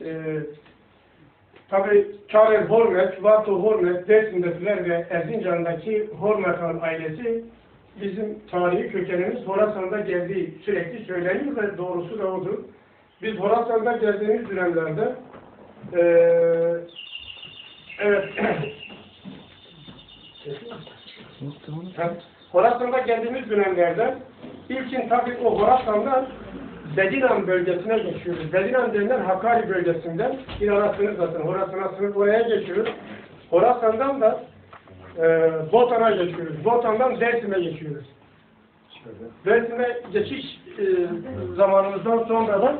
Ee, tabii Çağrı Hormet, Vato Hormet, Dersim'dekiler ve Erzincan'daki Hormetan ailesi bizim tarihi kökenimiz Horasan'da geldiği sürekli söyleniyor ve doğrusu da odur. Biz Horasan'da geldiğimiz dönemlerde eee evet Horasan'da geldiğimiz dönemlerde ilkin tabii o Horasan'dan Bedinan bölgesine geçiyoruz. Bedinan denilen Hakkari bölgesinden inanasınız zaten Horasan'a sınıf oraya geçiyoruz. Horasan'dan da e, Botan'a geçiyoruz. Botan'dan Dersim'e geçiyoruz. Dersim'e geçiş e, zamanımızdan sonra da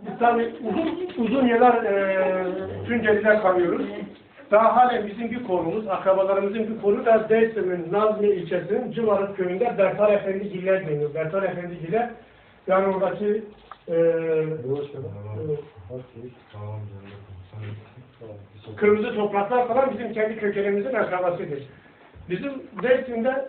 biz tabii uzun, uzun yıllar e, Tunceli'de kalıyoruz. Daha halen bizim bir konumuz, akrabalarımızın bir konu da Dersim'in Nazmi ilçesinin Cıvarık köyünde Bertal Efendi Giller deniyor. Bertal Efendi Giller yani oradaki e, kırmızı topraklar falan bizim kendi kökenimizin akrabasıdır. Bizim Dersim'de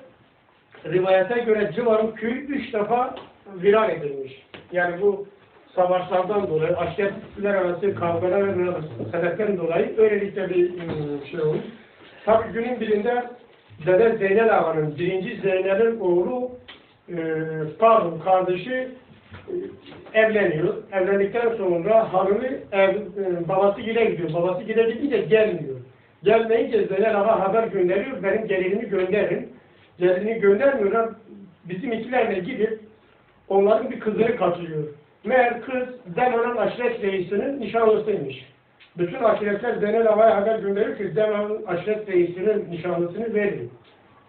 rivayete göre Cıvarık köyü üç defa viran edilmiş. Yani bu savaşlardan dolayı, aşiretler arası kavgalar ve sebepten dolayı öylelikle bir ıı, şey olmuş. Tabii günün birinde Dede Zeynel Ağa'nın, birinci Zeynel'in oğlu, e, pardon kardeşi e, evleniyor. Evlendikten sonra hanımı ev, e, babası gile gidiyor. Babası gile gidince gelmiyor. Gelmeyince Zeynel Ağa haber gönderiyor, benim gelinimi gönderin. Gelini göndermiyorlar, bizim ikilerle gidip onların bir kızını kaçırıyor. Meğer kız Deman'ın aşiret reisinin nişanlısıymış. Bütün aşiretler Zeynel Ağa'ya haber gönderiyor ki Deman'ın aşiret reisinin nişanlısını verin.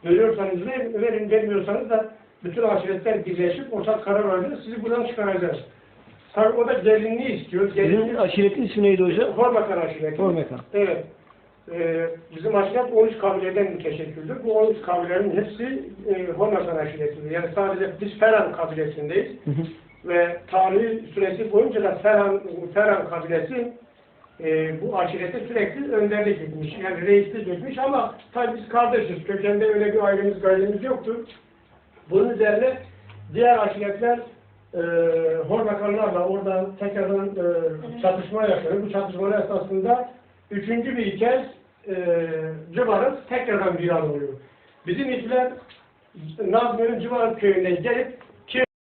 Veriyorsanız verin, verin vermiyorsanız da bütün aşiretler birleşip ortak karar alıyor, sizi buradan çıkaracağız. Tabii o da gelinliği istiyor. Sizin Gelinliği aşiretin ismi neydi hocam? Hormakan aşireti. Hormekan. Evet. Ee, bizim aşiret 13 kabileden teşekkürdür. Bu 13 kabilelerin hepsi e, Hormakan aşiretidir. Yani sadece biz Ferhan kabilesindeyiz. Hı hı. Ve tarihi süresi boyunca da Ferhan, Ferhan kabilesi e, bu aşirete sürekli önderlik etmiş. Yani reislik etmiş ama tabii biz kardeşiz. Kökende öyle bir ailemiz gayrimiz yoktur. Bunun üzerine diğer aşiretler e, Hormakanlarla orada tekrardan e, çatışma yaşanıyor. Bu çatışmalar esasında üçüncü bir kez e, Cıvarız tekrardan viran oluyor. Bizim ilkiler Nazmi'nin Cıvarız köyüne gelip